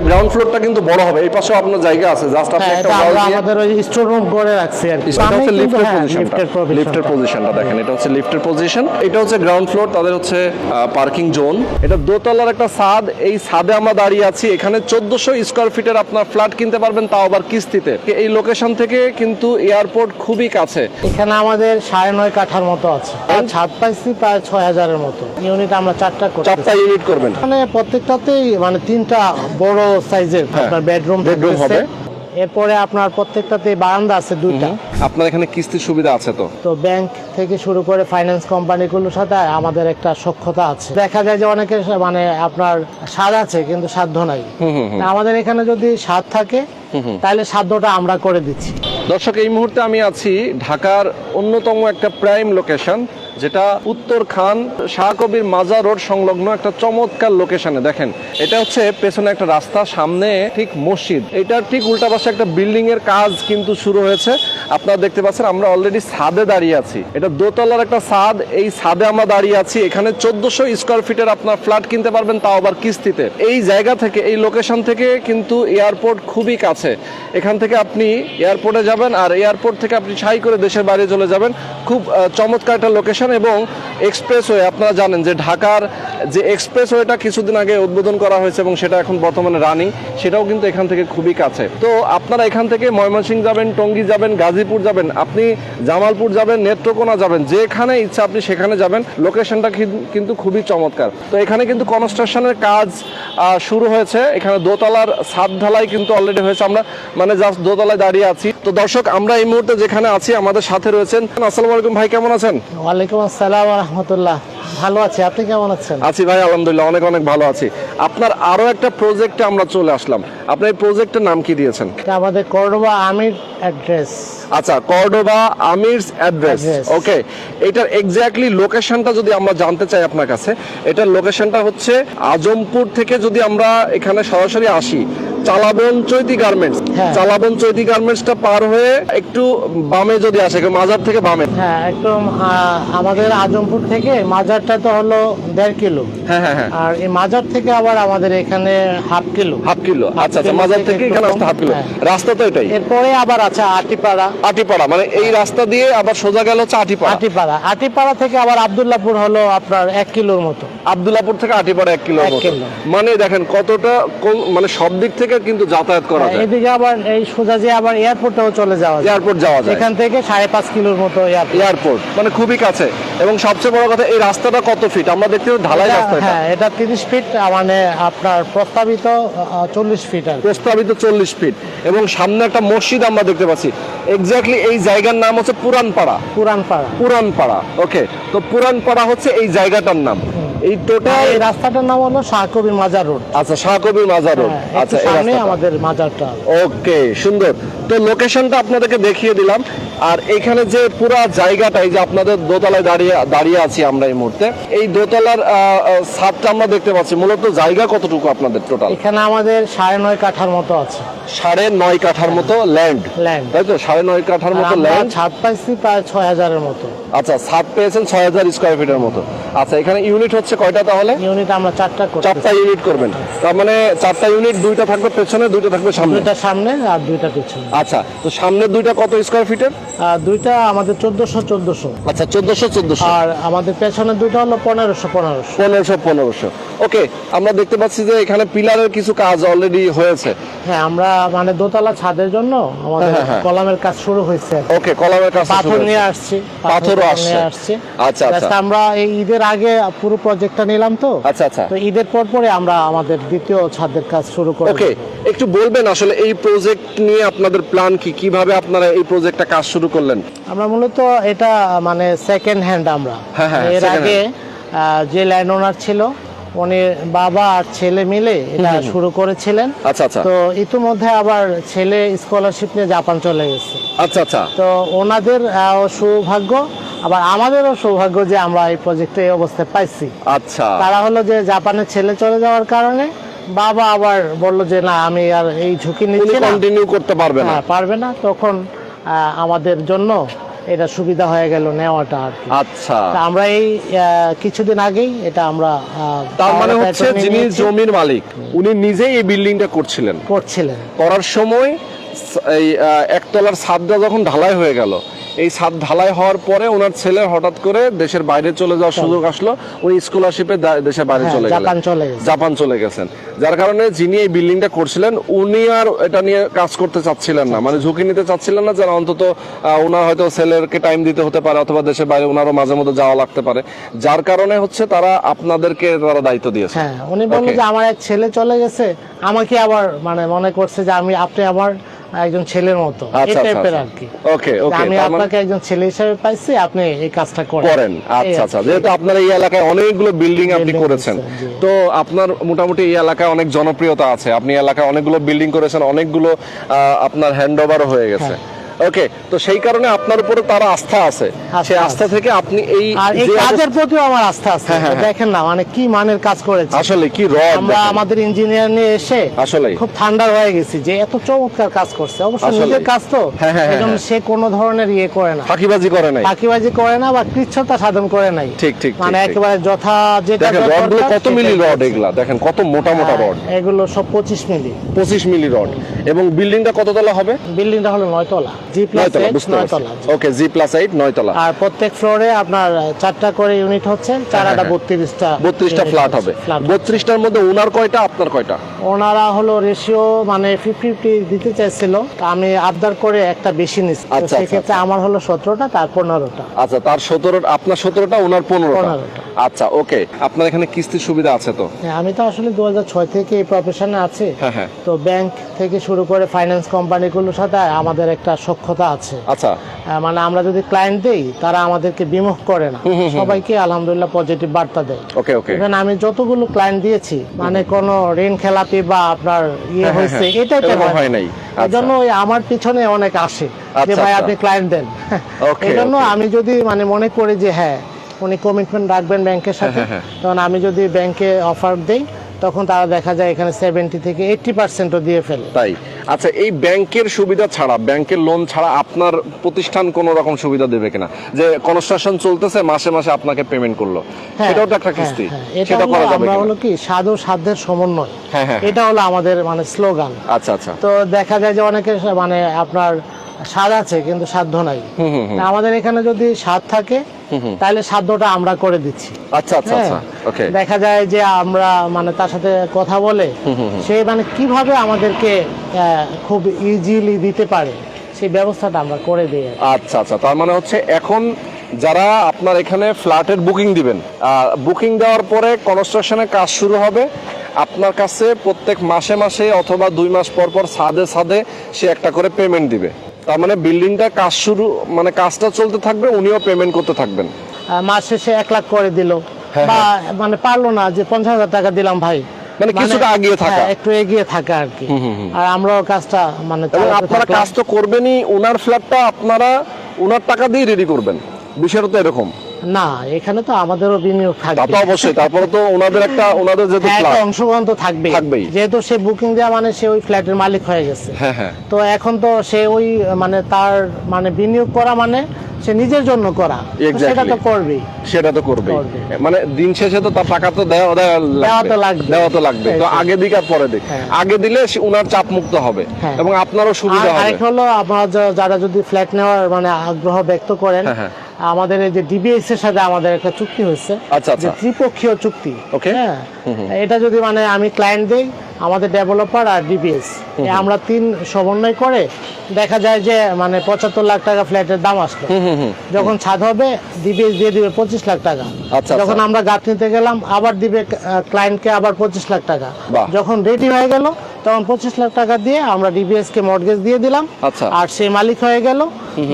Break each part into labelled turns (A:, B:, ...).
A: তাহলে গ্রাউন্ড ফ্লোরটা কিন্তু বড় হবে এই পাশেও আপনার জায়গা আছে জাস্ট আপনি
B: হ্যাঁ
A: একটা
B: আমরা
A: দিয়ে
B: আমাদের ওই স্টোর রুম করে রাখছি আর কি।
A: এটা হচ্ছে লিফটের পজিশনটা
B: লিফটের।
A: পজিশনটা দেখেন এটা হচ্ছে লিফটের পজিশন এটা হচ্ছে গ্রাউন্ড ফ্লোর তাদের হচ্ছে পার্কিং জোন এটা দোতলার একটা ছাদ এই ছাদে আমরা দাঁড়িয়ে আছি। এখানে চোদ্দশো স্কোয়ার ফিটের আপনার ফ্ল্যাট কিনতে পারবেন তাও আবার কিস্তিতে। এই লোকেশন থেকে কিন্তু এয়ারপোর্ট খুবই কাছে।
B: এখানে আমাদের সাড়ে নয় কাঠার মতো আছে। আর ছাদ পাইছি প্রায় ছয় হাজারের মতো। ইউনিট আমরা চারটা করতে
A: চারটা ইউনিট করবেন।
B: মানে প্রত্যেকটাতেই মানে তিনটা বড় সাইজের
A: হ্যাঁ,
B: আপনার বেডরুম
A: bedroom হবে।
B: এরপরে আপনার প্রত্যেকটাতে বারান্দা আছে দুইটা।
A: আপনার এখানে কিস্তির সুবিধা আছে তো?
B: তো ব্যাংক থেকে শুরু করে ফাইন্যান্স কোম্পানিগুলোর সাথে আমাদের একটা সক্ষতা আছে। দেখা যায় যে অনেকে মানে আপনার স্বাদ আছে কিন্তু সাধ্য নাই। আমাদের এখানে যদি স্বাদ থাকে তাহলে সাধ্যটা আমরা করে দিচ্ছি।
A: দর্শক এই মুহূর্তে আমি আছি ঢাকার অন্যতম একটা প্রাইম লোকেশন যেটা উত্তর খান শাহ কবির মাজার রোড সংলগ্ন একটা চমৎকার লোকেশনে। দেখেন, এটা হচ্ছে পেছনে একটা রাস্তা, সামনে ঠিক মসজিদ। এটার ঠিক উল্টা পাশে একটা বিল্ডিং এর কাজ কিন্তু শুরু হয়েছে। আপনারা দেখতে পাচ্ছেন, আমরা অলরেডি ছাদে দাঁড়িয়ে আছি। এটা দোতলার একটা ছাদ, এই ছাদে আমরা দাঁড়িয়ে আছি। এখানে চোদ্দশো স্কোয়ার ফিটের আপনার ফ্ল্যাট কিনতে পারবেন, তাও আবার কিস্তিতে। এই জায়গা থেকে, এই লোকেশন থেকে কিন্তু এয়ারপোর্ট খুবই কাছে। এখান থেকে আপনি এয়ারপোর্টে যাবেন, আর এয়ারপোর্ট থেকে আপনি ছাই করে দেশের বাইরে চলে যাবেন। খুব চমৎকার একটা লোকেশন এবং এক্সপ্রেসওয়ে, আপনারা জানেন যে ঢাকার যে এক্সপ্রেসওয়েটা কিছুদিন আগে উদ্বোধন করা হয়েছে এবং সেটা এখন বর্তমানে রানিং, সেটাও কিন্তু এখান থেকে খুবই কাছে। তো আপনারা এখান থেকে ময়মনসিংহ যাবেন, টঙ্গী যাবেন, গাজীপুর যাবেন, আপনি জামালপুর যাবেন, নেত্রকোনা যাবেন, যেখানে ইচ্ছা আপনি সেখানে যাবেন, লোকেশনটা কিন্তু খুবই চমৎকার। তো এখানে কিন্তু কনস্ট্রাকশনের কাজ শুরু হয়েছে। এখানে দোতলার ছাদ ঢালাই কিন্তু অলরেডি হয়েছে। আমরা মানে জাস্ট দোতলায় দাঁড়িয়ে আছি। তো দর্শক, আমরা এই মুহূর্তে যেখানে আছি, আমাদের সাথে রয়েছেন। আসসালামু আলাইকুম ভাই, কেমন আছেন?
B: ওয়ালাইকুম আসসালাম রহমতুল্লাহ। ভালো আছি আপনি কেমন আছেন?
A: আছি ভাই আলহামদুলিল্লাহ অনেক অনেক ভালো আছি। আপনার আরও একটা প্রজেক্টে আমরা চলে আসলাম। আপনি এই প্রজেক্টের নাম কি দিয়েছেন?
B: এটা আমাদের করডোবা আমির অ্যাড্রেস।
A: আচ্ছা কর্ডোবা আমিরস অ্যাড্রেস। ওকে এটার এক্স্যাক্টলি লোকেশনটা যদি আমরা জানতে চাই আপনার কাছে এটার লোকেশনটা হচ্ছে আজমপুর থেকে যদি আমরা এখানে সরাসরি আসি চালাবন চৈতি গার্মেন্টস। চালাবন চৈতি গার্মেন্টসটা পার হয়ে একটু বামে যদি আসে মাজার থেকে বামে।
B: হ্যাঁ একদম আমাদের আজমপুর থেকে মাজারটা তো হলো দেড় কিলো।
A: হ্যাঁ হ্যাঁ হ্যাঁ।
B: আর এই মাজার থেকে আবার আমাদের এখানে হাফ কিলো।
A: Half kilo. আচ্ছা আচ্ছা মাজার
B: থেকে
A: এখানে আসতে হাফ কিলো।
B: হ্যাঁ।
A: রাস্তা তো এটাই।
B: এরপরে আবার আছে আটিপাড়া।
A: আটিপাড়া মানে এই রাস্তা দিয়ে আবার সোজা গেল হচ্ছে আটিপাড়া।
B: আটিপাড়া। আটিপাড়া থেকে আবার আবদুল্লাপুর হলো আপনার এক কিলোর মতো।
A: আবদুল্লাপুর থেকে আটিপাড়া এক কিলো
B: কিলো।
A: মানে দেখেন কতটা মানে সব দিক থেকে কিন্তু যাতায়াত করা যায়।
B: এদিকে আবার এই সোজা যে আবার এয়ারপোর্টেও চলে যাওয়া যায়।
A: এয়ারপোর্ট যাওয়া যায়।
B: এখান থেকে সাড়ে পাঁচ কিলোর মতো এয়ারপোর্ট।
A: মানে খুবই কাছে। এবং সবচেয়ে বড় কথা এই রাস্তাটা কত ফিট আমরা দেখতে ঢালাই রাস্তা
B: হ্যাঁ এটা তিরিশ ফিট মানে আপনার প্রস্তাবিত চল্লিশ ফিট আর
A: প্রস্তাবিত চল্লিশ ফিট এবং সামনে একটা মসজিদ আমরা দেখতে পাচ্ছি। এক্স্যাক্টলি এই জায়গার নাম হচ্ছে পুরানপাড়া।
B: পুরানপাড়া।
A: পুরানপাড়া ওকে তো পুরানপাড়া হচ্ছে এই জায়গাটার নাম। এই টোটাল
B: এই রাস্তাটার নাম হলো শাহকবির মাজার রোড।
A: আচ্ছা শাহকবির মাজার রোড।
B: হ্যাঁ,
A: আচ্ছা
B: সামনে আমাদের মাজারটা।
A: ওকে সুন্দর। তো লোকেশনটা আপনাদেরকে দেখিয়ে দিলাম। আর এখানে যে পুরো জায়গাটা এই যে আপনাদের দোতলায় দাঁড়িয়ে দাঁড়িয়ে আছি আমরা এই মুহূর্তে। এই দোতলার ছাদটা আমরা দেখতে পাচ্ছি। মূলত জায়গা কতটুকু আপনাদের টোটাল
B: এখানে আমাদের সাড়ে নয় কাঠার মতো আছে।
A: সাড়ে নয় কাঠার মতো ল্যান্ড। তাই তো? সাড়ে নয় কাঠার মতো ল্যান্ড
B: ছাদ পাইছি প্রায় ছয় হাজারের মতো।
A: আচ্ছা ছাদ পেয়েছেন ছয় হাজার স্কোয়ার ফিটের মতো। আচ্ছা এখানে ইউনিট হচ্ছে কয়টা তাহলে?
B: ইউনিট আমরা চারটা
A: চারটা ইউনিট করবেন। তার মানে চারটা ইউনিট দুইটা থাকবে পেছনে দুইটা থাকবে সামনে।
B: দুইটা সামনে আর দুইটা পিছনে।
A: আচ্ছা তো সামনে দুইটা কত স্কোয়ার ফিটের
B: দুইটা আমাদের চোদ্দশো চোদ্দশো।
A: আচ্ছা চোদ্দশো চোদ্দশো।
B: আর আমাদের পেছনে দুইটা হলো পনেরোশো পনেরোশো।
A: পনেরোশো পনেরোশো। ওকে আমরা দেখতে পাচ্ছি যে এখানে পিলারের কিছু কাজ অলরেডি হয়েছে।
B: হ্যাঁ আমরা মানে দোতলা ছাদের জন্য আমাদের
A: হ্যাঁ, হ্যাঁ।
B: কলামের কাজ শুরু হয়েছে।
A: ওকে কলামের কাজ
B: পাথর নিয়ে আসছি
A: পাথরও আসছে। আচ্ছা, আচ্ছা।
B: আমরা এই ঈদের আগে পুরো প্রজেক্টটা নিলাম তো।
A: আচ্ছা আচ্ছা।
B: তো ঈদের পর পরে আমরা আমাদের দ্বিতীয় ছাদের কাজ শুরু করব।
A: ওকে একটু বলবেন আসলে এই প্রজেক্ট নিয়ে আপনাদের প্ল্যান কি? কীভাবে আপনারা এই প্রজেক্টটা কাজ শুরু করলেন?
B: আমরা মূলত এটা মানে সেকেন্ড হ্যান্ড আমরা।
A: হ্যাঁ, হ্যাঁ,
B: এর আগে যে ল্যান্ড ওনার ছিল উনি বাবা আর ছেলে মিলে এটা শুরু করেছিলেন।
A: আচ্ছা আচ্ছা।
B: তো ইতিমধ্যে আবার ছেলে স্কলারশিপ নিয়ে জাপান চলে গেছে।
A: আচ্ছা আচ্ছা।
B: তো ওনাদের সৌভাগ্য আবার আমাদেরও সৌভাগ্য যে আমরা এই প্রজেক্টে এই অবস্থায় পাইছি।
A: আচ্ছা।
B: তারা হলো যে জাপানের ছেলে চলে যাওয়ার কারণে বাবা আবার বলল যে না আমি আর এই ঝুঁকি নিচ্ছি না।
A: কন্টিনিউ করতে পারবে না।
B: হ্যাঁ পারবে না। তখন আমাদের জন্য এটা সুবিধা হয়ে গেল নেওয়াটা আর কি।
A: আচ্ছা।
B: আমরা এই কিছুদিন আগেই এটা আমরা
A: তার মানে হচ্ছে যিনি জমির মালিক উনি নিজেই এই বিল্ডিংটা করছিলেন।
B: করছিলেন।
A: করার সময় এই একতলার ছাদটা যখন ঢালাই হয়ে গেল এই ছাদ ঢালাই হওয়ার পরে ওনার ছেলে হঠাৎ করে দেশের বাইরে চলে যাওয়ার সুযোগ আসলো। উনি স্কলারশিপে দেশের বাইরে
B: হ্যাঁ,
A: চলে গেলেন। জাপান চলে গেছেন। যার কারণে যিনি এই বিল্ডিংটা করছিলেন উনি আর এটা নিয়ে কাজ করতে চাচ্ছিলেন না। মানে ঝুঁকি নিতে চাচ্ছিলেন না যেন অন্তত ওনার হয়তো ছেলেরকে টাইম দিতে হতে পারে অথবা দেশের বাইরে ওনারও মাঝে মধ্যে যাওয়া লাগতে পারে। যার কারণে হচ্ছে তারা আপনাদেরকে তারা দায়িত্ব দিয়েছে।
B: হ্যাঁ উনি বলল
A: Okay.
B: যে আমার এক ছেলে চলে গেছে আমাকে আবার মানে মনে করছে যে আমি আপনি আমার একজন ছেলের মতো। এই
A: আচ্ছা আচ্ছা।
B: টাইপের আর কি।
A: ওকে ওকে
B: আমি আপনাকে একজন ছেলে হিসেবে পাইছি আপনি এই কাজটা করেন।
A: আচ্ছা আচ্ছা যেহেতু আপনার এই এলাকায় অনেকগুলো বিল্ডিং আপনি করেছেন তো আপনার মোটামুটি এই এলাকায় অনেক জনপ্রিয়তা আছে। আপনি এলাকায় অনেকগুলো বিল্ডিং করেছেন অনেকগুলো আহ, আপনার হ্যান্ড ওভারও হয়ে গেছে। ওকে তো সেই কারণে আপনার উপরে তার আস্থা আছে। সেই আস্থা থেকে আপনি এই
B: আর এই কাজের প্রতিও আমার আস্থা আছে।
A: হ্যাঁ, হ্যাঁ, হ্যাঁ।
B: দেখেন না মানে কি মানের কাজ করেছে।
A: আসলে কি রড
B: আমরা আমাদের ইঞ্জিনিয়ার নিয়ে এসে
A: আসলেই।
B: খুব ঠান্ডা হয়ে গেছি যে এত চমৎকার কাজ করছে। অবশ্য নিজের কাজ তো।
A: হ্যাঁ।
B: সে কোনো ধরনের ইয়ে করে না।
A: ফাঁকিবাজি করে নাই।
B: ফাঁকিবাজি করে না বা কৃচ্ছতা সাধন করে নাই।
A: ঠিক, ঠিক,
B: মানে। একেবারে যথা যেটা
A: রডগুলো কত মিলি রড এগুলা? দেখেন কত মোটা মোটা রড
B: এগুলো সব পঁচিশ মিলি।
A: পঁচিশ মিলি রড এবং বিল্ডিংটা কততলা হবে?
B: বিল্ডিংটা হলো নয়তলা জি
A: ওকে জি। Plus eight নয়তলা।
B: আর প্রত্যেক ফ্লোরে আপনার চারটা করে ইউনিট হচ্ছে চার আটা
A: হ্যাঁ।
B: বত্রিশটা
A: বত্রিশটা ফ্ল্যাট হবে। বত্রিশটার মধ্যে ওনার কয়টা আপনার কয়টা?
B: ওনারা হলো রেশিও মানে ফিফটি ফিফটি দিতে চাইছিল আমি আবদার করে একটা বেশি নিচ্ছি
A: আচ্ছা,
B: সেক্ষেত্রে আমার হলো সতেরোটা তার পনেরোটা।
A: আচ্ছা তার সতেরো আপনার সতেরোটা ওনার পনেরোটা।
B: 15টা।
A: আচ্ছা ওকে। আপনার এখানে কিস্তির সুবিধা আছে তো?
B: হ্যাঁ, আমি তো আসলে দুই হাজার ছয় থেকে এই প্রফেশনে আছি।
A: হ্যাঁ হ্যাঁ।
B: তো ব্যাংক থেকে শুরু করে ফাইন্যান্স কোম্পানিগুলোর সাথে আমাদের একটা সক্ষতা আছে।
A: আচ্ছা।
B: মানে আমরা যদি ক্লায়েন্ট দেই তারা আমাদেরকে বিমুখ করে না। সবাইকে আলহামদুলিল্লাহ পজিটিভ বার্তা দেয়।
A: ওকে ওকে।
B: আমি যতগুলো ক্লায়েন্ট দিয়েছি মানে কোনো ঋণ খেলাপি বা আপনার ইয়ে
A: হ্যাঁ,
B: হয়েছে
A: এটা
B: এটাই
A: এরকম হয়। নাই।
B: এই জন্য ওই আমার পিছনে অনেক আসে যে
A: আচ্ছা,
B: ভাই
A: আচ্ছা।
B: আপনি ক্লায়েন্ট দেন।
A: Okay,
B: এই জন্য আমি যদি মানে মনে করি যে হ্যাঁ উনি কমিটমেন্ট রাখবেন ব্যাংকের সাথে
A: হ্যাঁ,
B: তখন আমি যদি ব্যাংকে অফার দেই তখন তারা দেখা যায় এখানে সেভেন্টি থেকে এইটটি পার্সেন্টও দিয়ে ফেলে।
A: তাই? আচ্ছা এই ব্যাংকের সুবিধা ছাড়া ব্যাংকের লোন ছাড়া আপনার প্রতিষ্ঠান কোন রকম সুবিধা দেবে কিনা? যে কনস্ট্রাকশন চলতেছে মাসে মাসে আপনাকে পেমেন্ট করল।
B: হ্যাঁ,
A: সেটাও তো একটা
B: হ্যাঁ,
A: কিস্তি।
B: হ্যাঁ।
A: সেটা করা যাবে
B: আমরা হলো কি সাধু সাধ্যের সমন্বয়। এটা হলো আমাদের মানে স্লোগান
A: আচ্ছা আচ্ছা।
B: তো দেখা যায় যে অনেকে মানে আপনার স্বাদ আছে কিন্তু সাধ্য নাই। আমাদের এখানে যদি স্বাদ থাকে তাহলে সাধ্যটা আমরা করে দিচ্ছি।
A: আচ্ছা আচ্ছা আচ্ছা
B: হ্যাঁ।
A: ওকে
B: দেখা যায় যে আমরা মানে তার সাথে কথা বলে সে মানে কীভাবে আমাদেরকে খুব ইজিলি দিতে পারে সেই ব্যবস্থাটা আমরা করে দিই
A: আচ্ছা আচ্ছা তার মানে হচ্ছে এখন যারা আপনার এখানে ফ্ল্যাটের বুকিং দিবেন বুকিং দেওয়ার পরে কনস্ট্রাকশনের কাজ শুরু হবে আপনার কাছে প্রত্যেক মাসে মাসে অথবা দুই মাস পর পর সাদে সাদে সে একটা করে পেমেন্ট দিবে। তার মানে বিল্ডিংটা কাজ শুরু মানে কাজটা চলতে থাকবে উনিও পেমেন্ট করতে থাকবেন।
B: মাস শেষে এক লাখ করে দিল।
A: হ্যাঁ,
B: বা মানে পারল না যে পঞ্চাশ হাজার টাকা দিলাম ভাই।
A: মানে কিছুটা এগিয়ে থাকা।
B: হ্যাঁ, একটু এগিয়ে থাকা আর কি। আর আমরাও কাজটা মানে
A: আপনারা কাজ তো করবেনই ওনার ফ্ল্যাটটা আপনারা ওনার টাকা দিয়ে রেডি করবেন। বিষয়টা তো এরকম।
B: না এখানে তো আমাদেরও বিনিয়োগ থাকবে
A: তো অবশ্যই তারপরে তো ওনাদের একটা ওনাদের যেহেতু
B: হ্যাঁ,
A: ফ্ল্যাট
B: অংশগ্রহণ তো থাকবে যেহেতু সে বুকিং দেওয়া মানে সে ওই ফ্ল্যাটের মালিক হয়ে গেছে।
A: হ্যাঁ হ্যাঁ।
B: তো এখন তো সে ওই মানে তার মানে বিনিয়োগ করা মানে সে নিজের জন্য করা। সেটা তো করবেই।
A: সেটা তো
B: করবে।
A: মানে দিন শেষে তো তার টাকা তো দেওয়া দেওয়া
B: তো
A: লাগবে। দেওয়া তো লাগবে। তো আগে দিক আর পরে দিক। আগে দিলে উনার চাপ মুক্ত হবে। এবং আপনারও সুবিধা হবে।
B: আরেক হলো আপনারা যারা যদি ফ্ল্যাট নেওয়ার মানে আগ্রহ ব্যক্ত করেন। আমাদের এই যে ডিবিএস এর সাথে আমাদের একটা চুক্তি হয়েছে।
A: আচ্ছা, আচ্ছা।
B: যে ত্রিপক্ষীয় চুক্তি. হ্যাঁ। এটা যদি মানে আমি ক্লায়েন্ট দেই আমাদের ডেভেলপার আর ডিবিএস আমরা তিন সমন্বয় করে দেখা যায় যে মানে পঁচাত্তর লাখ টাকা ফ্ল্যাটের দাম আসলো। যখন ছাদ হবে ডিবিএস দিয়ে দিবে পঁচিশ লাখ টাকা।
A: আচ্ছা,
B: যখন। আমরা গাঁথ নিতে গেলাম আবার দিবে ক্লায়েন্টকে আবার পঁচিশ লাখ টাকা। যখন রেডি হয়ে গেল তখন পঁচিশ লাখ টাকা দিয়ে আমরা ডিবিএস কে মর্গেজ দিয়ে দিলাম।
A: আচ্ছা।
B: আর সে মালিক হয়ে গেল।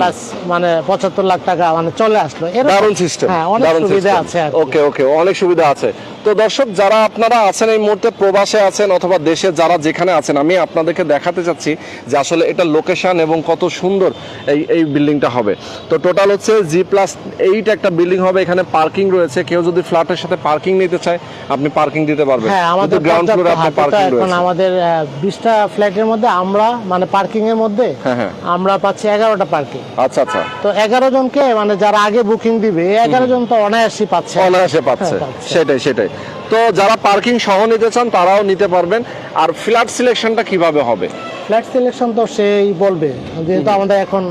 B: বাস মানে পঁচাত্তর লাখ টাকা মানে চলে আসলো।
A: দারুণ সিস্টেম
B: হ্যাঁ অনেক সুবিধা আছে
A: ওকে ওকে অনেক সুবিধা আছে। তো দর্শক যারা আপনারা আছেন এই মুহূর্তে প্রবাসে আছেন অথবা দেশে যারা যেখানে আছেন আমি আপনাদেরকে দেখাতে চাচ্ছি যে আসলে এটা লোকেশন এবং কত সুন্দর এই এই বিল্ডিংটা হবে। তো টোটাল হচ্ছে জি প্লাস এইট একটা বিল্ডিং হবে এখানে পার্কিং রয়েছে। কেউ যদি ফ্ল্যাটের সাথে পার্কিং নিতে চায় আপনি পার্কিং দিতে পারবেন।
B: হ্যাঁ আমাদের
A: গ্রাউন্ড ফ্লোরে আপনার পার্কিং
B: এখন
A: রয়েছে।
B: আমাদের বিশটা ফ্ল্যাটের মধ্যে আমরা মানে পার্কিং এর মধ্যে
A: হ্যাঁ, হ্যাঁ।
B: আমরা পাচ্ছি এগারোটা পার্কিং
A: আচ্ছা আচ্ছা।
B: তো এগারো জনকে মানে যারা আগে বুকিং দিবে এগারো জন তো অনায়াসই পাচ্ছে।
A: অনায়াসে পাচ্ছে।
B: হ্যাঁ,
A: সেটাই সেটাই। তো যারা পার্কিং সহ নিতে চান তারাও নিতে পারবেন। আর ফ্ল্যাট সিলেকশনটা কীভাবে হবে?
B: ফ্ল্যাট সিলেকশন তো সেই বলবে। যেহেতু আমাদের এখন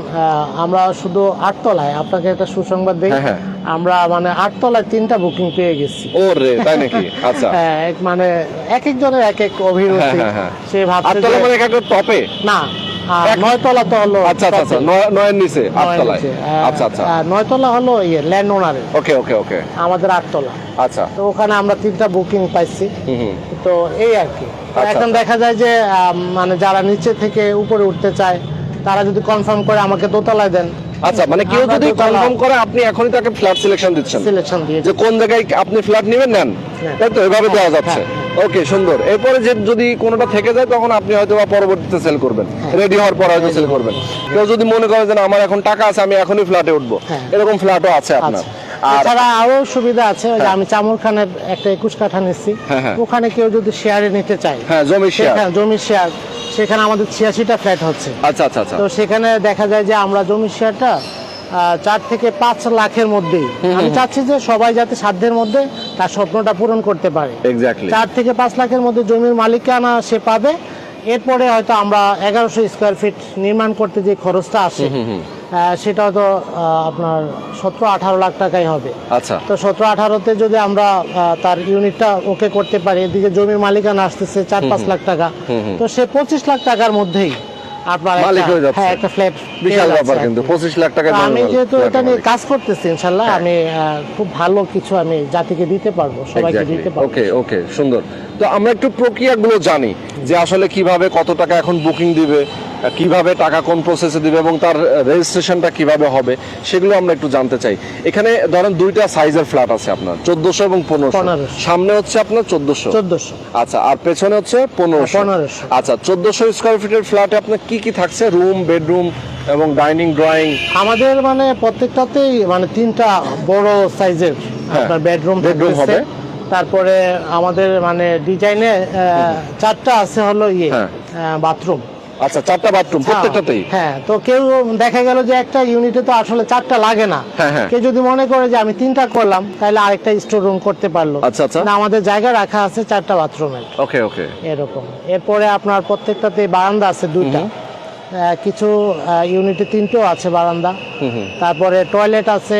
B: আমরা শুধু আটতলায় আপনাকে একটা সুসংবাদ দিই।
A: হ্যাঁ, হ্যাঁ।
B: আমরা মানে আটতলায় তিনটা বুকিং পেয়ে গেছি।
A: ও রে তাই নাকি? আচ্ছা।
B: হ্যাঁ, এক মানে এক একজনের এক এক অভিরুচি সে ভাবছে
A: আটতলা মানে একটা টপে
B: না নয়তলা তো হলো
A: আচ্ছা আচ্ছা আচ্ছা
B: top এ।
A: নয়- নয়ের নিচে আটতলায়। আচ্ছা আচ্ছা।
B: নয়তলা হলো ইয়ে ল্যান্ড ওনারের
A: ওকে ওকে ওকে।
B: আমাদের আটতলা।
A: আচ্ছা।
B: তো ওখানে আমরা তিনটা বুকিং পাইছি।
A: হুম হুম।
B: তো এই আর কি।
A: আচ্ছা,
B: এখন
A: আচ্ছা।
B: দেখা যায় যে মানে যারা নিচে থেকে উপরে উঠতে চায় তারা যদি কনফার্ম করে আমাকে দোতলায় দেন।
A: আচ্ছা মানে কেউ যদি কনফার্ম করে আপনি এখনই তাকে ফ্ল্যাট সিলেকশন দিচ্ছেন।
B: সিলেকশন দিয়ে
A: যে কোন জায়গায় আপনি ফ্ল্যাট নেবেন নেন।
B: হ্যাঁ।
A: তাই তো? এভাবে দেওয়া যাচ্ছে।
B: হ্যাঁ,
A: ওকে সুন্দর। এরপরে যে যদি কোনোটা থেকে যায় তখন আপনি হয়তো বা পরবর্তীতে সেল করবেন।
B: হ্যাঁ।
A: রেডি হওয়ার পর হয়তো সেল করবেন। কেউ যদি মনে করে যে না, আমার এখন টাকা আছে আমি এখনই ফ্ল্যাটে উঠবো।
B: হ্যাঁ।
A: এরকম ফ্ল্যাটও আছে আপনার।
B: এছাড়া আরও সুবিধা আছে
A: হ্যাঁ।
B: আমি চামুর খানের একটা একুশ কাঠা নিচ্ছি।
A: হ্যাঁ, হ্যাঁ।
B: ওখানে কেউ যদি শেয়ারে নিতে চায়
A: হ্যাঁ জমি শেয়ার
B: জমি শেয়ার সেখানে আমাদের ছিয়াশিটা ফ্ল্যাট হচ্ছে।
A: আচ্ছা আচ্ছা আচ্ছা।
B: তো সেখানে দেখা যায় যে আমরা জমি শেয়ারটা চার থেকে পাঁচ লাখের মধ্যেই। আমি চাচ্ছি যে সবাই যাতে সাধ্যের মধ্যে তার স্বপ্নটা পূরণ করতে পারে। চার থেকে পাঁচ লাখের মধ্যে জমির মালিকানা সে পাবে। এরপরে হয়তো আমরা এগারোশো স্কোয়ার ফিট নির্মাণ করতে যে খরচটা আসে সেটা হয়তো আপনার সতেরো আঠারো লাখ টাকাই হবে।
A: আচ্ছা।
B: তো সতেরো আঠারোতে যদি আমরা তার ইউনিটটা ওকে করতে পারি এদিকে জমির মালিকানা আসতেছে চার পাঁচ লাখ টাকা। তো সে পঁচিশ লাখ টাকার মধ্যেই আপনার
A: মালিক
B: একটা-
A: হয়ে যাচ্ছে।
B: হ্যাঁ একটা ফ্ল্যাট
A: বিশাল ব্যাপার কিন্তু পঁচিশ লাখ টাকা
B: আমি যেহেতু এটা নিয়ে কাজ করতেছি ইনশাল্লাহ আমি আহ, খুব ভালো কিছু আমি জাতিকে দিতে পারব সবাইকে দিতে পারব।
A: ওকে ওকে সুন্দর। তো আমরা একটু প্রক্রিয়াগুলো জানি যে আসলে কীভাবে কত টাকা এখন বুকিং দিবে কীভাবে টাকা কোন প্রসেসে দিবে এবং তার রেজিস্ট্রেশনটা কীভাবে হবে সেগুলো আমরা একটু জানতে চাই। এখানে ধরেন দুইটা সাইজের ফ্ল্যাট আছে আপনার চোদ্দশো এবং পনেরোশো।
B: 1500
A: সামনে হচ্ছে আপনার চোদ্দশো।
B: চোদ্দশো।
A: আচ্ছা আর পেছনে হচ্ছে পনেরোশো।
B: 1500
A: আচ্ছা চোদ্দশো স্কোয়ার ফিটের ফ্ল্যাটে আপনার কি কি থাকছে? রুম বেডরুম এবং ডাইনিং ড্রয়িং
B: আমাদের মানে প্রত্যেকটাতেই মানে তিনটা বড় সাইজের আপনার বেডরুম
A: bedroom হবে।
B: তারপরে আমাদের মানে ডিজাইনে চারটা আছে হলো ইয়ে
A: হ্যাঁ।
B: বাথরুম।
A: আচ্ছা চারটা বাথরুম প্রত্যেকটাতেই?
B: হ্যাঁ তো কেউ দেখা গেল যে একটা ইউনিটে তো আসলে চারটা লাগে না।
A: হ্যাঁ, হ্যাঁ।
B: কেউ যদি মনে করে যে আমি তিনটা করলাম তাহলে আরেকটা স্টোর রুম করতে পারল।
A: আচ্ছা, আচ্ছা।
B: না আমাদের জায়গা রাখা আছে চারটা বাথরুমের।
A: ওকে ওকে।
B: এরকম। এরপরে আপনার প্রত্যেকটাতে বারান্দা আছে দুইটা। কিছু ইউনিটে তিনটেও আছে বারান্দা। তারপরে টয়লেট আছে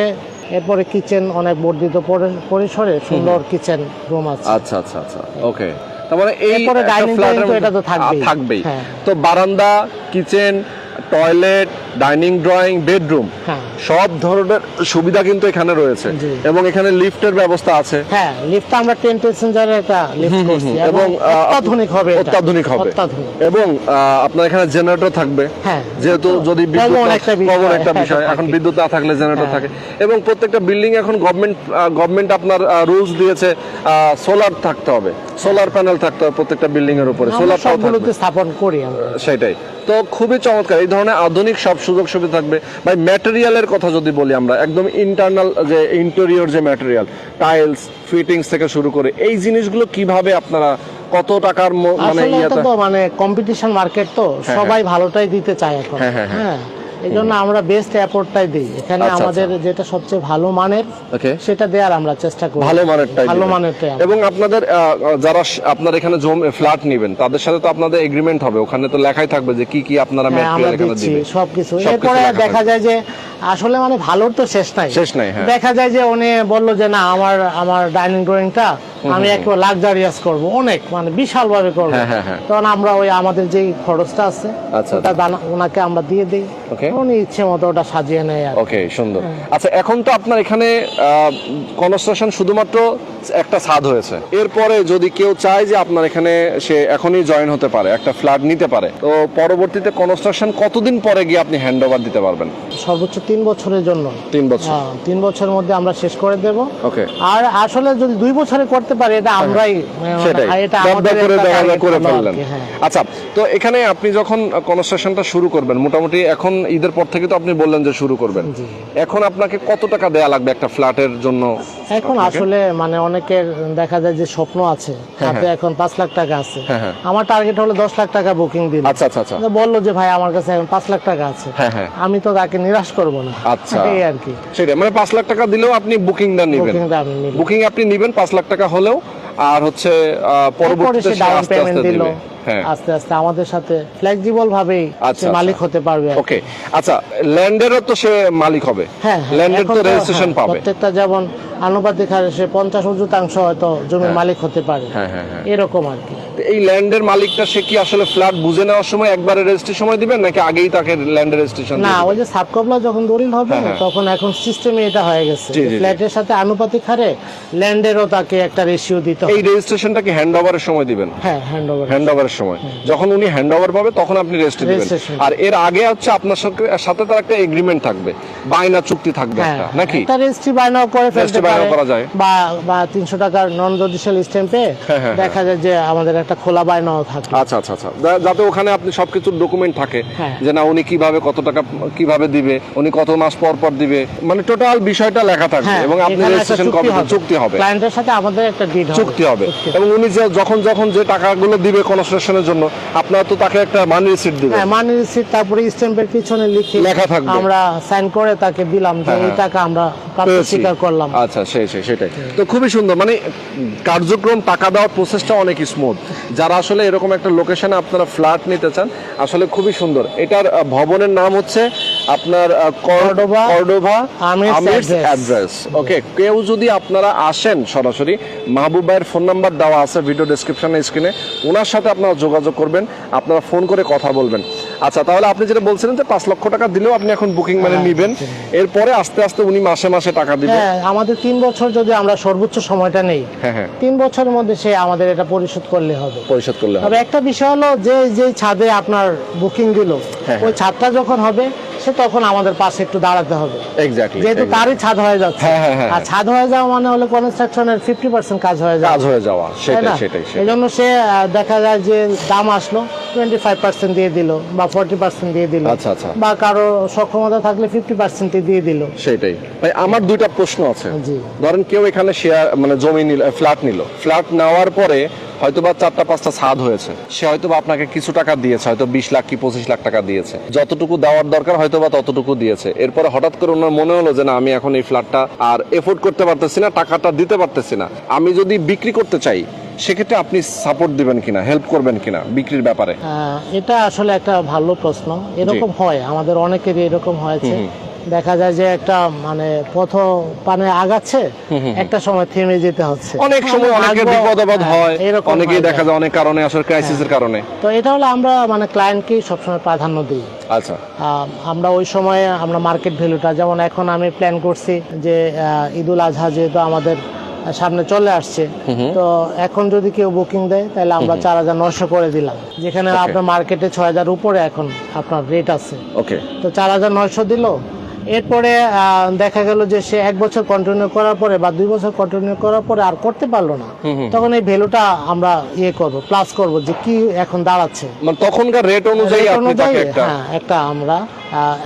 B: এরপরে কিচেন অনেক বর্ধিত পরি- পরিসরে সুন্দর কিচেন রুম আছে।
A: আচ্ছা আচ্ছা আচ্ছা। ওকে তারপরে মানে এই
B: এটা তো থাকবেই। হ্যাঁ।
A: তো বারান্দা kitchen toilet dining drawing bedroom
B: হ্যাঁ।
A: সব ধরনের সুবিধা কিন্তু এখানে রয়েছে। এবং এখানে লিফটের ব্যবস্থা আছে।
B: হ্যাঁ লিফটটা আমরা লিফট করছি। এবং অত্যাধুনিক হবে
A: অত্যাধুনিক হবে। এবং আপনার এখানে জেনারেটর থাকবে।
B: হ্যাঁ।
A: যেহেতু যদি বিদ্যুৎ
B: একটা বিষয়, হ্যাঁ।
A: এখন বিদ্যুৎ না থাকলে জেনারেটর। থাকে। এবং প্রত্যেকটা বিল্ডিং এখন গভর্নমেন্ট গভর্নমেন্ট আপনার রুলস দিয়েছে সোলার থাকতে হবে। সোলার প্যানেল থাকতে হবে প্রত্যেকটা বিল্ডিং এর উপরে সোলার
B: সবগুলোতে স্থাপন করি
A: সেটাই। তো খুবই চমৎকার। এই ধরনের আধুনিক সব সুযোগ সুবিধা থাকবে। ভাই ম্যাটেরিয়ালের কথা যদি বলি আমরা একদম ইন্টারনাল যে ইন্টেরিয়র যে ম্যাটেরিয়াল টাইলস ফিটিংস থেকে শুরু করে এই জিনিসগুলো কীভাবে আপনারা কত টাকার মানে
B: মানে কম্পিটিশন মার্কেট তো
A: হ্যাঁ,
B: সবাই ভালোটাই দিতে চায় এখন।
A: হ্যাঁ, হ্যাঁ, হ্যাঁ।
B: হ্যাঁ। এই জন্য আমরা বেস্ট অ্যাপোর্টটাই দিই। এখানে
A: আচ্ছা,
B: আমাদের যেটা সবচেয়ে ভালো মানের সেটা দেওয়ার আমরা চেষ্টা করি।
A: ভালো মানেরটাই
B: ভালো মানেরটাই
A: এবং আপনাদের যারা আপনার এখানে জমি ফ্ল্যাট নেবেন তাদের সাথে তো আপনাদের এগ্রিমেন্ট হবে। ওখানে তো লেখাই থাকবে যে কি কি আপনারা ম্যাটেরিয়াল এখানে দিবেন।
B: সবকিছু।
A: সবকিছু
B: এরপরে দেখা যায় যে আসলে মানে ভালোর তো শেষ নাই।
A: শেষ নাই, হ্যাঁ।
B: দেখা যায় যে উনি বলল যে না আমার আমার ডাইনিং ড্রয়িংটা আমি একেবারে লাক্সারিয়াস করব অনেক মানে বিশাল ভাবে করব।
A: হ্যাঁ, হ্যাঁ, হ্যাঁ।
B: তখন আমরা ওই আমাদের যে খরচটা আছে
A: আচ্ছা,
B: ওটা দানা- ওনাকে আমরা দিয়ে দিই. উনি ইচ্ছে মতো ওটা সাজিয়ে নেয়
A: ওকে সুন্দর। আচ্ছা এখন তো আপনার এখানে কনস্ট্রাকশন শুধুমাত্র একটা ছাদ হয়েছে। এরপরে যদি কেউ চায় যে আপনার এখানে সে এখনই জয়েন হতে পারে একটা ফ্ল্যাট নিতে পারে তো পরবর্তীতে কনস্ট্রাকশন কতদিন পরে গিয়ে আপনি হ্যান্ড ওভার দিতে পারবেন?
B: সর্বোচ্চ তিন বছরের জন্য।
A: তিন বছর।
B: হ্যাঁ, তিন বছরের মধ্যে আমরা শেষ করে দেব।
A: ওকে।
B: আর আসলে যদি দুই বছরে করতে পারি এটা আমরাই মানে
A: সেটাই।
B: এটা আমাদের
A: করে
B: target
A: করে ফেললেন।
B: হ্যাঁ।
A: আচ্ছা তো এখানে আপনি যখন কনস্ট্রাকশনটা শুরু করবেন মোটামুটি এখন ঈদের পর থেকে তো আপনি বললেন যে শুরু করবেন। এখন আপনাকে কত টাকা দেয়া লাগবে একটা ফ্ল্যাটের জন্য?
B: এখন আসলে মানে অনেকের দেখা যায় যে স্বপ্ন আছে হাতে এখন পাঁচ লাখ টাকা আছে।
A: হ্যাঁ, হ্যাঁ।
B: আমার টার্গেট হলো দশ লাখ টাকা বুকিং দিল।
A: আচ্ছা আচ্ছা আচ্ছা।
B: বলল যে ভাই আমার কাছে এখন পাঁচ লাখ টাকা আছে।
A: হ্যাঁ হ্যাঁ।
B: আমি তো তাকে নিরাশ করব না।
A: আচ্ছা।
B: এই আর কি।
A: সেটাই মানে পাঁচ লাখ টাকা দিলেও আপনি নেবেন।
B: বুকিংটা আমি
A: বুকিং আপনি নেবেন পাঁচ লাখ টাকা হলেও। আর হচ্ছে পরবর্তীতে
B: ডাউন পেমেন্ট দিল।
A: হ্যাঁ।
B: আস্তে আস্তে আমাদের সাথে ফ্লেক্সিবল ভাবেই মালিক। হতে পারবে
A: ওকে আচ্ছা ল্যান্ডেরও তো সে মালিক হবে।
B: হ্যাঁ হ্যাঁ,
A: ল্যান্ডের তো রেজিস্ট্রেশন
B: হ্যাঁ,
A: পাবে।
B: প্রত্যেকটা যেমন আনুপাতিক হারে সে পঞ্চাশ শতাংশ হয়তো জমির মালিক হতে পারে।
A: হ্যাঁ হ্যাঁ হ্যাঁ।
B: এরকম আর কি।
A: এই ল্যান্ডের মালিকটা সে কি আসলে ফ্ল্যাট বুঝে নেওয়ার সময় একবারে রেজিস্ট্রি সময় দিবেন নাকি আগেই তাকে ল্যান্ডের রেজিস্ট্রেশন
B: না ওই যে সাবকবলা যখন দলিল হবে
A: হ্যাঁ, হ্যাঁ।
B: তখন এখন সিস্টেমে এটা হয়ে গেছে। ফ্ল্যাটের সাথে আনুপাতিক হারে ল্যান্ডেরও তাকে একটা রেশিও দিতে
A: এই রেজিস্ট্রেশনটা কি হ্যান্ড ওভারের সময় দিবেন?
B: হ্যাঁ হ্যান্ড ওভার
A: হ্যান্ড ওভারের সময় যখন উনি হ্যান্ড ওভার পাবে তখন আপনি রেজিস্ট্রি দিবেন। আর এর আগে হচ্ছে আপনার সাথে সাথে তার একটা এগ্রিমেন্ট থাকবে। বায়না চুক্তি থাকবে
B: হ্যাঁ
A: একটা নাকি?
B: রেজিস্ট্রি বায়নাও করে ফেলতে
A: করা যায়।
B: বা বা তিনশো টাকার নন জুডিশিয়াল স্ট্যাম্পে দেখা যায় যে আমাদের একটা খোলা বায়নাও থাকে।
A: আচ্ছা আচ্ছা আচ্ছা। যাতে ওখানে আপনি সবকিছুর ডকুমেন্ট থাকে
B: হ্যাঁ।
A: যে না উনি কীভাবে কত টাকা কীভাবে দিবে উনি কত মাস পর পর দিবে মানে টোটাল বিষয়টা লেখা থাকবে
B: হ্যাঁ
A: এবং আপনি রেজিস্ট্রেশন কবে চুক্তি হবে।
B: ক্লায়েন্টের সাথে আমাদের একটা ডিড
A: চুক্তি হবে। এবং উনি যে যখন যখন যে টাকাগুলো দিবে কনস্ট্রাকশনের জন্য আপনারা তো তাকে একটা মানি রিসিট দিবেন
B: হ্যাঁ মানি রিসিট তারপরে স্ট্যাম্পের পিছনে লিখে
A: লেখা থাকবে।
B: আমরা সাইন করে তাকে দিলাম যে
A: হ্যাঁ,
B: এই। টাকা আমরা প্রাপ্ত স্বীকার করলাম।
A: আচ্ছা সেই সেই সেটাই। তো খুবই সুন্দর। মানে কার্যক্রম টাকা দেওয়ার প্রসেসটা অনেক স্মুথ যারা আসলে এরকম একটা লোকেশনে আপনারা ফ্ল্যাট নিতে চান আসলে খুবই সুন্দর। এটার ভবনের নাম হচ্ছে আপনার Cordova Cordova
B: Amir's
A: address. Okay কেউ যদি আপনারা আসেন সরাসরি মাহবুব ভাইয়ের ফোন নাম্বার দেওয়া আছে ভিডিও ডেসক্রিপশনে স্ক্রিনে ওনার সাথে আপনারা যোগাযোগ করবেন আপনারা ফোন করে কথা বলবেন। আচ্ছা তাহলে আপনি যেটা বলছিলেন যে পাঁচ লক্ষ টাকা দিলেও আপনি এখন বুকিং মানে নিবেন। এরপরে আস্তে আস্তে উনি মাসে মাসে টাকা দিবেন
B: হ্যাঁ আমাদের তিন বছর যদি আমরা সর্বোচ্চ সময়টা নেই
A: হ্যাঁ হ্যাঁ।
B: তিন বছরের মধ্যে সে আমাদের এটা পরিশোধ করলে হবে।
A: পরিশোধ করলে হবে।
B: তবে একটা বিষয় হলো যে যে ছাদে আপনার বুকিং দিল
A: হ্যাঁ,
B: ওই ছাদটা যখন হবে সে তখন আমাদের পাশে একটু দাঁড়াতে হবে।
A: এক্স্যাক্টলি
B: যেহেতু তারই ছাদ হয়ে যাচ্ছে।
A: হ্যাঁ, হ্যাঁ, হ্যাঁ,
B: আর ছাদ হয়ে যাওয়া মানে হলো কনস্ট্রাকশনের ফিফটি পার্সেন্ট কাজ হয়ে যাওয়া।
A: কাজ হয়ে যাওয়া সেটাই সেটাই
B: এই জন্য সে দেখা যায় যে দাম আসলো টোয়েন্টি ফাইভ পার্সেন্ট দিয়ে দিল বা ফোর্টি পার্সেন্ট দিয়ে দিল।
A: আচ্ছা, আচ্ছা।
B: বা কারও সক্ষমতা থাকলে ফিফটি পার্সেন্ট দিয়ে দিল।
A: সেটাই। ভাই আমার দুইটা প্রশ্ন আছে। ধরেন কেউ এখানে শেয়ার মানে জমি নিল ফ্ল্যাট নিল। ফ্ল্যাট নেওয়ার পরে হয়তো বা চারটা পাঁচটা ছাদ হয়েছে। সে হয়তো বা আপনাকে কিছু টাকা দিয়েছে হয়তো বিশ লাখ কি পঁচিশ লাখ টাকা দিয়েছে। যতটুকু দেওয়ার দরকার হয়তো বা ততটুকু দিয়েছে। এরপরে হঠাৎ করে ওনার মনে হলো যে না আমি এখন এই ফ্ল্যাটটা আর এফোর্ড করতে পারতেছি না টাকাটা দিতে পারতেছি না। আমি যদি বিক্রি করতে চাই সেক্ষেত্রে আপনি সাপোর্ট দিবেন কিনা হেল্প করবেন কিনা বিক্রির ব্যাপারে?
B: এটা আসলে একটা ভালো প্রশ্ন। এরকম হয় আমাদের অনেকেরই এরকম হয়েছে। দেখা যায় যে একটা মানে পথ পানে আগাচ্ছে একটা সময় থেমে যেতে হচ্ছে।
A: অনেক সময় অনেকের বিপদ আপদ
B: হ্যাঁ,
A: হয়
B: এরকম
A: অনেকেই দেখা
B: যায়।
A: অনেক কারণে আসলে ক্রাইসিসের কারণে।
B: তো এটা হলো আমরা মানে ক্লায়েন্টকেই সবসময় প্রাধান্য দিই।
A: আচ্ছা।
B: আমরা ওই সময়ে আমরা মার্কেট ভ্যালুটা যেমন এখন আমি প্ল্যান করছি যে ঈদুল আজহা যেহেতু আমাদের সামনে চলে আসছে। তো এখন যদি কেউ বুকিং দেয় তাহলে আমরা চার হাজার নশো করে দিলাম। যেখানে আপনার মার্কেটে ছয় হাজার উপরে এখন আপনার রেট আছে।
A: ওকে
B: তো চার হাজার নশো দিল এরপরে দেখা গেল যে সে এক বছর কন্টিনিউ করার পরে বা দুই বছর কন্টিনিউ করার পরে আর করতে পারল না। তখন এই ভ্যালুটা আমরা ইয়ে করব প্লাস করব যে কি এখন দাঁড়াচ্ছে।
A: মানে তখনকার রেট অনুযায়ী আপনি তাকে একটা
B: হ্যাঁ একটা আমরা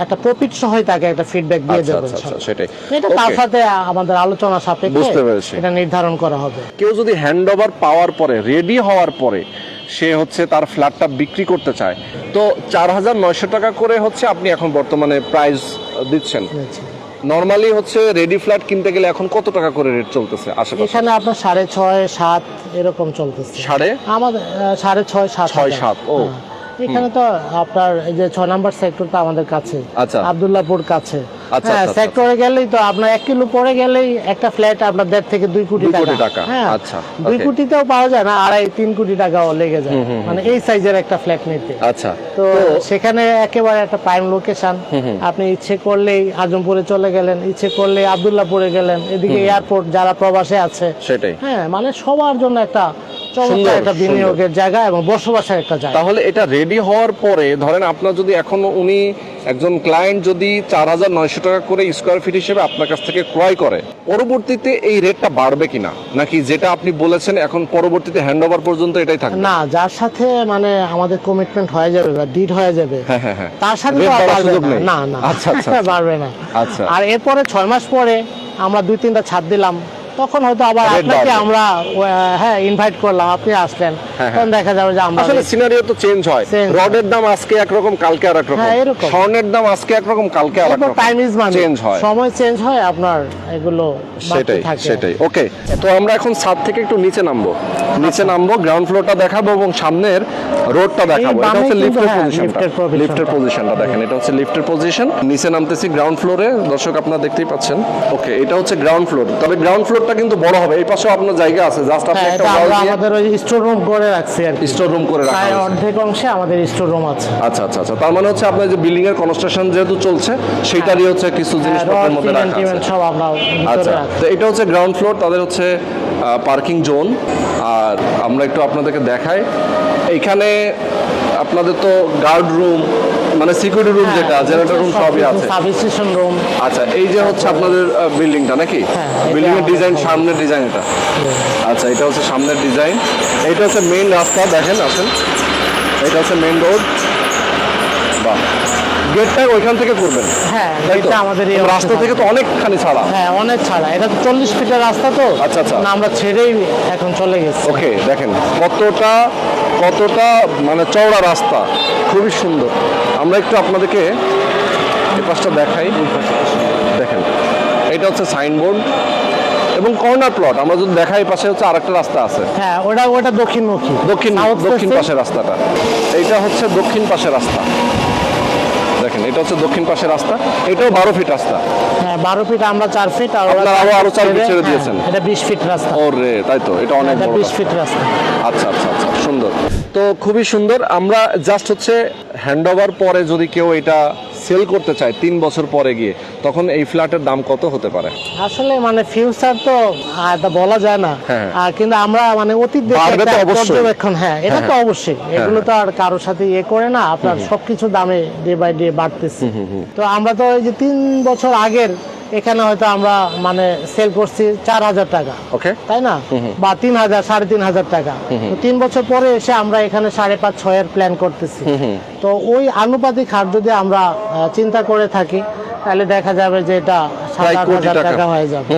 B: একটা প্রফিট সহ তাকে একটা ফিডব্যাক দিয়ে
A: আচ্ছা
B: দেবো
A: আচ্ছা আচ্ছা। সেটাই।
B: এটা তার সাথে আমাদের আলোচনা সাপেক্ষে। এটা নির্ধারণ করা হবে।
A: কেউ যদি হ্যান্ড ওভার পাওয়ার পরে রেডি হওয়ার পরে সে হচ্ছে তার ফ্ল্যাটটা বিক্রি করতে চায়। তো চার হাজার নয়শো টাকা করে হচ্ছে আপনি এখন বর্তমানে প্রাইস দিচ্ছেন। নর্মালি হচ্ছে রেডি ফ্ল্যাট কিনতে গেলে এখন কত টাকা করে রেট চলতেছে আশেপাশে?
B: এখানে আপনার সাড়ে ছয় সাত এরকম চলতেছে।
A: সাড়ে?
B: আমাদের সাড়ে ছয় সাত
A: ছয়, সাত, ও।
B: এখানে তো আপনার এই যে ছয় নাম্বার সেক্টরটা আমাদের কাছে।
A: আচ্ছা।
B: কাছে।
A: আচ্ছা
B: হ্যাঁ
A: আচ্ছা,
B: সেক্টরে গেলেই তো আপনার কিলো পরে গেলেই একটা ফ্ল্যাট আপনার দেড় থেকে কোটি টাকা।
A: টাকা,
B: হ্যাঁ
A: আচ্ছা,
B: কোটিতেও পাওয়া যায় না আড়াই কোটি টাকাও লেগে যায়। মানে এই সাইজের একটা ফ্ল্যাট নিতে।
A: আচ্ছা
B: তো সেখানে একেবারে একটা প্রাইম লোকেশন আপনি ইচ্ছে করলেই আজমপুরে চলে গেলেন ইচ্ছে করলে আবদুল্লাহপুরে গেলেন। এদিকে এয়ারপোর্ট যারা প্রবাসে আছে।
A: সেটাই।
B: হ্যাঁ মানে সবার জন্য একটা চমৎকার একটা বিনিয়োগের জায়গা এবং বসবাসের একটা জায়গা।
A: তাহলে এটা রেডি হওয়ার পরে ধরেন আপনার যদি এখন উনি একজন ক্লায়েন্ট যদি চার হাজার নয়শো টাকা করে স্কোয়ার ফিট হিসেবে আপনার কাছ থেকে ক্রয় করে পরবর্তীতে এই রেটটা বাড়বে কিনা? নাকি যেটা আপনি বলেছেন এখন পরবর্তীতে হ্যান্ড ওভার পর্যন্ত এটাই থাকবে?
B: না যার সাথে মানে আমাদের কমিটমেন্ট হয়ে যাবে বা ডিড হয়ে যাবে
A: হ্যাঁ হ্যাঁ হ্যাঁ।
B: তার সাথে। না। না
A: আচ্ছা আচ্ছা আচ্ছা।
B: বাড়বে না।
A: আচ্ছা।
B: আর এরপরে ছয় মাস পরে আমরা দুই তিনটা ছাদ দিলাম। তখন হয়তো আবার আপনাকে আমরা হ্যাঁ ইনভাইট করলাম আপনি আসলেন।
A: হ্যাঁ,
B: তখন দেখা যাবে যে আমরা
A: আসলে সিনারিও তো চেঞ্জ হয়। রডের দাম আজকে একরকম কালকে আর একরকম
B: হ্যাঁ, এরকম।
A: স্বর্ণের দাম আজকে একরকম কালকে আর একরকম
B: টাইম ইজ মানে
A: চেঞ্জ হয়।
B: সময় চেঞ্জ হয় আপনার এগুলো
A: সেটাই সেটাই। ওকে তো আমরা এখন ছাদ থেকে একটু নিচে নামবো। নিচে নামবো গ্রাউন্ড ফ্লোরটা দেখাবো এবং সামনের রোডটা দেখাবো। এটা হচ্ছে লিফটের
B: হ্যাঁ,
A: পজিশনটা
B: লিফটের।
A: পজিশনটা দেখেন এটা হচ্ছে লিফটের পজিশন নিচে নামতেছি গ্রাউন্ড ফ্লোরে দর্শক আপনারা দেখতেই পাচ্ছেন। ওকে এটা হচ্ছে গ্রাউন্ড ফ্লোর তবে গ্রাউন্ড ফ্লোরটা কিন্তু বড় হবে। এই পাশেও আপনার জায়গা আছে জাস্ট আপনি
B: হ্যাঁ
A: একটা ওয়াল দিয়ে
B: আমাদের ওই স্টোর রুম করে রাখছি আর
A: স্টোর রুম করে রাখা হয়েছে।
B: অর্ধেক অংশে আমাদের স্টোর রুম আছে।
A: আচ্ছা আচ্ছা আচ্ছা। তার মানে হচ্ছে আপনার যে বিল্ডিং এর কনস্ট্রাকশন যেহেতু চলছে সেটারই হচ্ছে কিছু জিনিসপত্রের
B: রড
A: মধ্যে রাখা আছে।
B: সব আমরা
A: আচ্ছা তো এটা হচ্ছে গ্রাউন্ড ফ্লোর তাদের হচ্ছে পার্কিং জোন আর আমরা একটু আপনাদেরকে দেখাই। এইখানে আপনাদের তো গার্ড রুম মানে সিকিউরিটি রুম যেটা জেনারেটর রুম সবই আছে।
B: সাবস্টেশন রুম
A: আচ্ছা এই যে হচ্ছে আপনাদের বিল্ডিংটা নাকি?
B: হ্যাঁ,
A: বিল্ডিং এর ডিজাইন সামনের ডিজাইন এটা। আচ্ছা এটা হচ্ছে সামনের ডিজাইন এটা হচ্ছে মেইন রাস্তা দেখেন আসেন। এটা হচ্ছে মেইন রোড বাহ। গেটটা ওইখান থেকে করবেন।
B: হ্যাঁ? এটা আমাদের এই
A: রাস্তা থেকে। তো অনেকখানি ছাড়া।
B: হ্যাঁ অনেক ছাড়া। এটা তো চল্লিশ ফিটের রাস্তা তো।
A: আচ্ছা, আচ্ছা।
B: না আমরা ছেড়েই এখন চলে গেছি।
A: ওকে দেখেন কতটা কতটা মানে চওড়া রাস্তা খুবই সুন্দর। আমরা একটু আপনাদেরকে পাশটা দেখাই। দেখেন এটা হচ্ছে সাইনবোর্ড এবং কর্নার প্লট। আমরা যদি দেখাই পাশে হচ্ছে আরেকটা রাস্তা আছে।
B: হ্যাঁ ওটা ওটা দক্ষিণমুখী।
A: দক্ষিণ দক্ষিণ
B: পাশে
A: পাশের রাস্তাটা। এইটা হচ্ছে দক্ষিণ পাশে রাস্তা। দেখেন এটা হচ্ছে দক্ষিণ পাশের রাস্তা এটাও বারো ফিট রাস্তা।
B: হ্যাঁ বারো ফিট আমরা চার ফিট আর
A: আপনারা আরো- আরও চার ফিট ছেড়ে
B: হ্যাঁ,
A: দিয়েছেন।
B: এটা বিশ ফিট রাস্তা।
A: ওরে তাই তো এটা অনেক
B: বিশ ফিট রাস্তা।
A: আচ্ছা আচ্ছা আচ্ছা সুন্দর। তো খুবই সুন্দর আমরা জাস্ট হচ্ছে হ্যান্ড ওভার পরে যদি কেউ এটা সেল করতে চায় তিন বছর পরে গিয়ে তখন এই ফ্ল্যাটের দাম কত হতে পারে?
B: আসলে মানে ফিউচার তো বলা যায় না।
A: হ্যাঁ।
B: কিন্তু আমরা মানে অতীত
A: তো
B: পর্যবেক্ষণ হ্যাঁ এটা তো
A: হ্যাঁ।
B: অবশ্যই। এগুলো তো আর কারোর সাথে ইয়ে করে না আপনার সবকিছু দামে ডে বাই ডে বাড়তেছে। তো আমরা তো এই যে তিন বছর আগের এখানে হয়তো আমরা মানে সেল করছি চার হাজার টাকা।
A: ওকে।
B: তাই না? বা তিন হাজার সাড়ে তিন হাজার টাকা। তিন বছর পরে এসে আমরা এখানে সাড়ে পাঁচ ছয়ের প্ল্যান করতেছি। তো ওই আনুপাতিক হার যদি আমরা চিন্তা করে থাকি তাহলে দেখা যাবে যে এটা
A: টাকা।
B: হয়ে যাবে।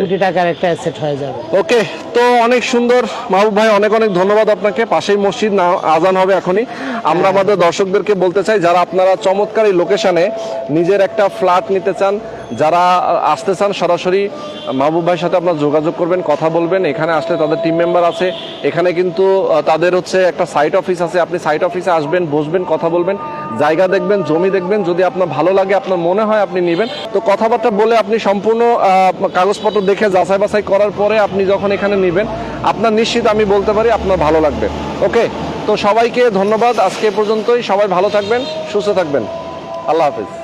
B: কোটি টাকার একটা অ্যাসেট হয়ে যাবে।
A: ওকে তো অনেক সুন্দর। মাহবুব ভাই অনেক অনেক ধন্যবাদ আপনাকে। পাশেই মসজিদ না আজান হবে এখনই। আমরা আমাদের দর্শকদেরকে বলতে চাই যারা আপনারা চমৎকার এই লোকেশনে নিজের একটা ফ্ল্যাট নিতে চান যারা আসতে চান, সরাসরি মাহবুব ভাইয়ের সাথে আপনারা যোগাযোগ করবেন, কথা বলবেন। এখানে আসলে তাদের টিম মেম্বার আছে। এখানে কিন্তু তাদের হচ্ছে একটা সাইট অফিস আছে। আপনি সাইট অফিসে আসবেন, বসবেন, কথা বলবেন। জায়গা দেখবেন, জমি দেখবেন। যদি আপনার ভালো লাগে, আপনার মনে হয়, আপনি নেবেন। তো কথাবার্তা বলে আপনি সম্পূর্ণ কাগজপত্র দেখে যাচাই বাছাই করার পরে আপনি যখন এখানে নেবেন, আপনার নিশ্চিত আমি বলতে পারি আপনার ভালো লাগবে। ওকে তো সবাইকে ধন্যবাদ। আজকে পর্যন্তই। সবাই ভালো থাকবেন, সুস্থ থাকবেন। আল্লাহ হাফিজ।